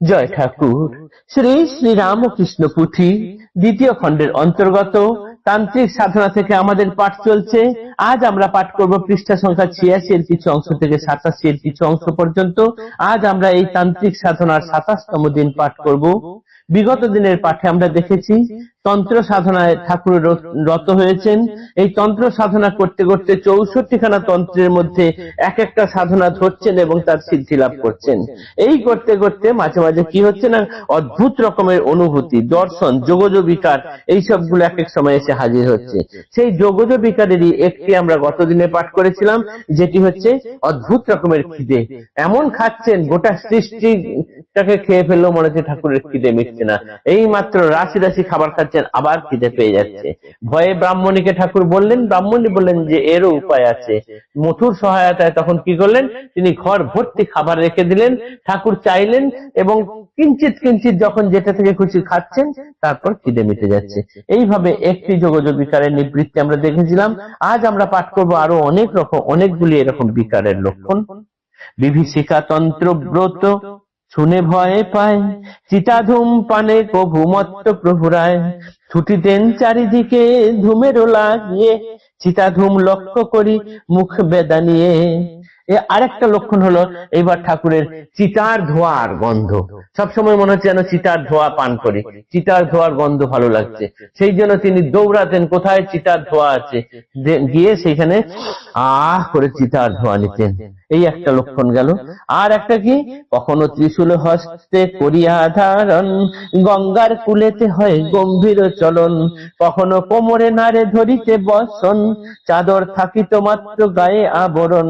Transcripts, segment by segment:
জয় ঠাকুর। শ্রী শ্রী রামকৃষ্ণ পুঁথি দ্বিতীয় খণ্ডের অন্তর্গত। তান্ত্রিক সাধনা থেকে আমাদের পাঠ চলছে। আজ আমরা পাঠ করব পৃষ্ঠা সংখ্যা ছিয়াশি এর কিছু অংশ থেকে সাতাশি এর কিছু অংশ পর্যন্ত। আজ আমরা এই তান্ত্রিক সাধনার সাতাশতম দিন পাঠ করব। বিগত দিনের পাঠে আমরা দেখেছি তন্ত্র সাধনায় ঠাকুর রত হয়েছেন। এই তন্ত্র সাধনা করতে করতে চৌষট্টি খানা তন্ত্রের মধ্যে এক একটা সাধনা ধরছেন এবং তার সিদ্ধি লাভ করছেন। এই করতে করতে মাঝে মাঝে কি হচ্ছে না, অদ্ভুত রকমের অনুভূতি, দর্শন যোগজ বিকার এই সবগুলো এক এক সময় এসে হাজির হচ্ছে। সেই যোগজ বিকারেরই একটি আমরা গতদিনে পাঠ করেছিলাম, যেটি হচ্ছে অদ্ভুত রকমের খিদে। এমন খাচ্ছেন, গোটা সৃষ্টিটাকে খেয়ে ফেললেও মনে হচ্ছে ঠাকুরের খিদে মিটছে না। এই মাত্র রাশি রাশি খাবার খাচ্ছেন আবার খিদে পেয়ে যাচ্ছে। ভয়ে ব্রাহ্মণীকে ঠাকুর বললেন, ব্রাহ্মণী বললেন যে, এরও উপায় আছে। মথুর সহায়তায় তখন কি করলেন? তিনি ঘর ভর্তি খাবার রেখে দিলেন, ঠাকুর চাইলেন এবং কিঞ্চিত কিঞ্চিত যখন যেটা থেকে খুশি খাচ্ছেন, তারপর খিদে মিটে যাচ্ছে। এইভাবে একটি যোগাযোগ বিকারের নিবৃত্তি আমরা দেখেছিলাম। আজ আমরা পাঠ করব আরও অনেক রকম, অনেকগুলি এরকম বিকারের লক্ষণ। বিভীষিকা তন্ত্র ব্রত শুনে ভয়ে পায়, চিতাধূম পানে কভু মত্ত প্রভুরায়। ছুটিতেন চারিদিকে ধূমেরও লাগিয়ে, চিতাধূম লক্ষ্য করি মুখ বেদা নিয়ে। আরেকটা লক্ষণ হলো, এইবার ঠাকুরের চিতার ধোয়ার গন্ধ। সবসময় মনে হচ্ছে যেন চিতার ধোয়া পান করি। চিতার ধোয়ার গন্ধ ভালো লাগছে। সেই জন্য তিনি দৌড়াতেন, কোথায় চিতার ধোয়া আছে? গিয়ে সেখানে আহ করে চিতার ধোয়া নিতেন। এই একটা লক্ষণ গেল। আর একটা কি? কখনো ত্রিশূল হস্তে করিয়া ধারণ, গঙ্গার কুলেতে হয় গম্ভীর চলন। কখনো কোমরে নারে ধরিতে বসন, চাদর থাকিত মাত্র গায়ে আবরণ।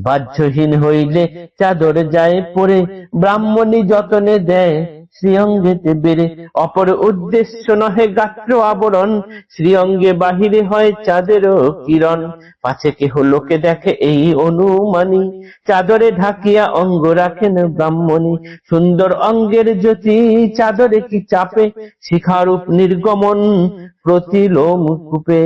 বাহ্যহীন হইলে চাদর যায় পরে ব্রাহ্মণী যতনে দেয় শ্রীঅঙ্গেতে বেড়ে অপর উদ্দেশ্য নহে গাত্র আবরণ। শ্রীঅঙ্গে বাহিরে হয় চাঁদেরও কিরণ। পাছে কেহ লোকে দেখে এই অনুমানী। চাদরে ঢাকিয়া অঙ্গ রাখেন ব্রাহ্মণী। সুন্দর অঙ্গের জ্যোতি চাদরে কি চাপে? শিখারূপ নির্গমন প্রতিলোম কূপে।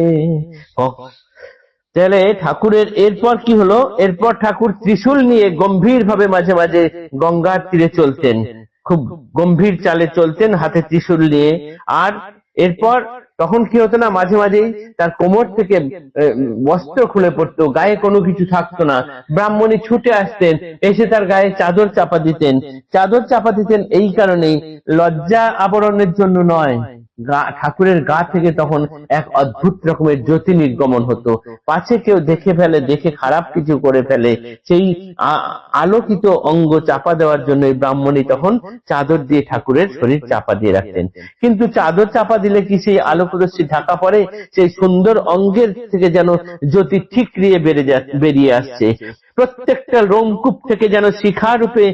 তাহলে ঠাকুরের এরপর কি হলো? এরপর ঠাকুর ত্রিশূল নিয়ে গম্ভীর ভাবে মাঝে মাঝে গঙ্গার তীরে চলতেন। খুব গম্ভীর চালে চলতেন, হাতে ত্রিশূল নিয়ে। আর এরপর তখন কি হতো না, মাঝে মাঝেই তার কোমর থেকে বস্ত্র খুলে পড়তো, গায়ে কোনো কিছু থাকতো না। ব্রাহ্মণী ছুটে আসতেন, এসে তার গায়ে চাদর চাপা দিতেন। চাদর চাপা দিতেন এই কারণেই লজ্জা আবরণের জন্য নয়। ঠাকুরের গা থেকে তখন এক অদ্ভুত রকমের জ্যোতি নির্গমন হতো। পাছে কেউ দেখে ফেলে, দেখে খারাপ কিছু করে ফেলে। সেই আলোকিত অঙ্গ চাপা দেওয়ার জন্য ব্রাহ্মণী তখন চাদর দিয়ে ঠাকুরের শরীর চাপা দিয়ে রাখতেন। কিন্তু চাদর চাপা দিলে কি সেই আলো প্রদর্শী ঢাকা পড়ে? সেই সুন্দর অঙ্গের থেকে যেন জ্যোতি ঠিকরিয়ে বেড়ে বেরিয়ে আসছে। প্রত্যেকটা রোমকূপ থেকে যেন শিখা রূপে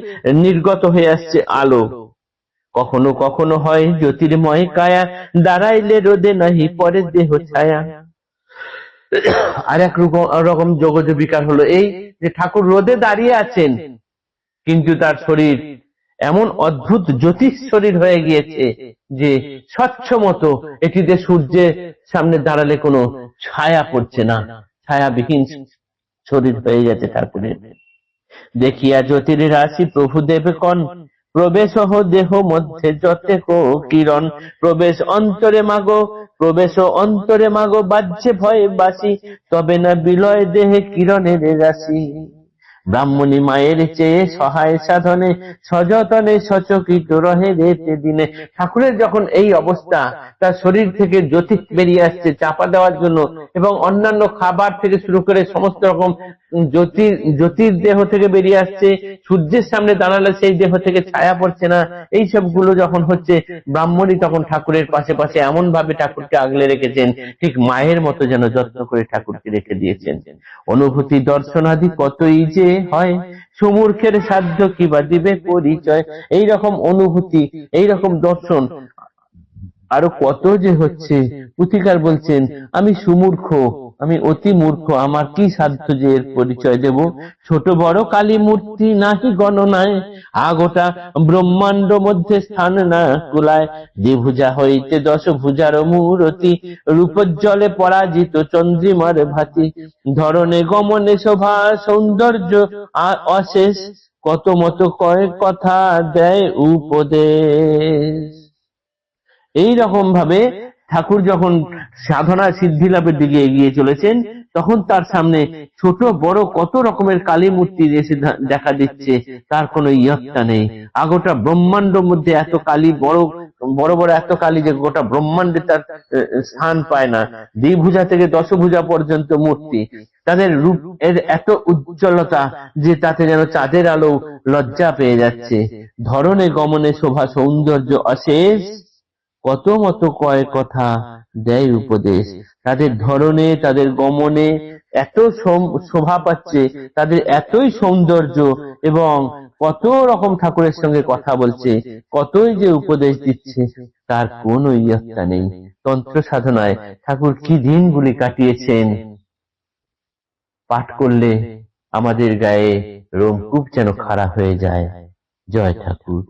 নির্গত হয়ে আসছে আলো। কখনো কখনো হয় জ্যোতির্ময় কায়া, দাঁড়াইলে রোদে নাহি, পরে দেহ ছায়া। আর এক রকম যোগজ বিকার হলো এই যে ঠাকুর রোদে দাঁড়িয়ে আছেন, কিন্তু তার শরীর এমন অদ্ভুত জ্যোতিষ শরীর হয়ে গিয়েছে যে স্বচ্ছ মতো এটিতে সূর্যের সামনে দাঁড়ালে কোনো ছায়া পড়ছে না, ছায়াবিহীন শরীর হয়ে গেছে ঠাকুরের দেখিয়া জ্যোতির রাশি প্রভু দেবে কন প্রবেশ দেহ মধ্যে যতেক কিরণ, প্রবেশ অন্তরে মাগো, প্রবেশ অন্তরে মাগো বাজছে ভয়ে বাসি, তবে না বিলয় দেহে কিরণের রাশি। ব্রাহ্মণী মায়ের চেয়ে সহায় সাধনে, সযতনে সচকিত রহে রেতে দিনে। ঠাকুরের যখন এই অবস্থা, তার শরীর থেকে জ্যোতি বেরিয়ে আসছে চাপা দেওয়ার জন্য এবং অন্যান্য খাবার থেকে শুরু করে সমস্ত রকম জ্যোতির জ্যোতির দেহ থেকে বেরিয়ে আসছে। সূর্যের সামনে দাঁড়ালে সেই দেহ থেকে ছায়া পড়ছে না। এই সবগুলো যখন হচ্ছে, ব্রাহ্মণী তখন ঠাকুরের পাশে পাশে এমন ভাবে ঠাকুরকে আগলে রেখেছেন, ঠিক মায়ের মতো যেন যত্ন করে ঠাকুরকে রেখে দিয়েছেন। অনুভূতি দর্শনাদি কতই যে হয়। সমূর্খের সাধ্য কিবা দিবে পরিচয়? এই রকম অনুভূতি এই রকম দর্শন। আরও কত যে হচ্ছে। পুথিকার বলছেন, আমি সুমূর্খ আমি অতি মূর্খ, আমার কি সাধ্য যে এর পরিচয় দেব? ছোট বড় কালী মূর্তি নাহি গণনায়, আগোটা ব্রহ্মাণ্ড মধ্যে স্থান না কুলায়। যে ভুজা হইতে দশ ভুজার মূরতি রূপজ্জলে পরাজিত চন্দ্রিমার ভাতি। ধরনে গমনে শোভা, সৌন্দর্য অশেষ কত মত কয়েক কথা দেয় উপদেশ। এই রকম ভাবে ঠাকুর যখন সাধনা সিদ্ধি লাভের দিকে এগিয়ে চলেছেন, তখন তার সামনে ছোট, বড় কত রকমের কালী মূর্তি এসে দেখা দিচ্ছে, তার কোনো ইয়ত্তা নেই। আগোটা ব্রহ্মাণ্ড মধ্যে এত কালী বড় বড় বড় এত কালী যে গোটা ব্রহ্মাণ্ডে তার স্থান পায় না। দ্বিভুজা থেকে দশভুজা পর্যন্ত মূর্তি। তাদের রূপ, এর এত উজ্জ্বলতা যে তাতে যেন চাঁদের আলো লজ্জা পেয়ে যাচ্ছে। ধরনে গমনে শোভা সৌন্দর্য অশেষ। কত মতো কয় কথা দেয় উপদেশ। তাদের ধরনে, তাদের গমনে এত শোভা পাচ্ছে, তাদের এতই সৌন্দর্য এবং কত রকম ঠাকুরের সঙ্গে কথা বলছে, কতই যে উপদেশ দিচ্ছে, তার কোনো ইয়ত্তা নেই। তন্ত্র সাধনায় ঠাকুর কি দিনগুলি কাটিয়েছেন? পাঠ করলে আমাদের গায়ে রোমকূপ যেন খাড়া হয়ে যায়। জয় ঠাকুর।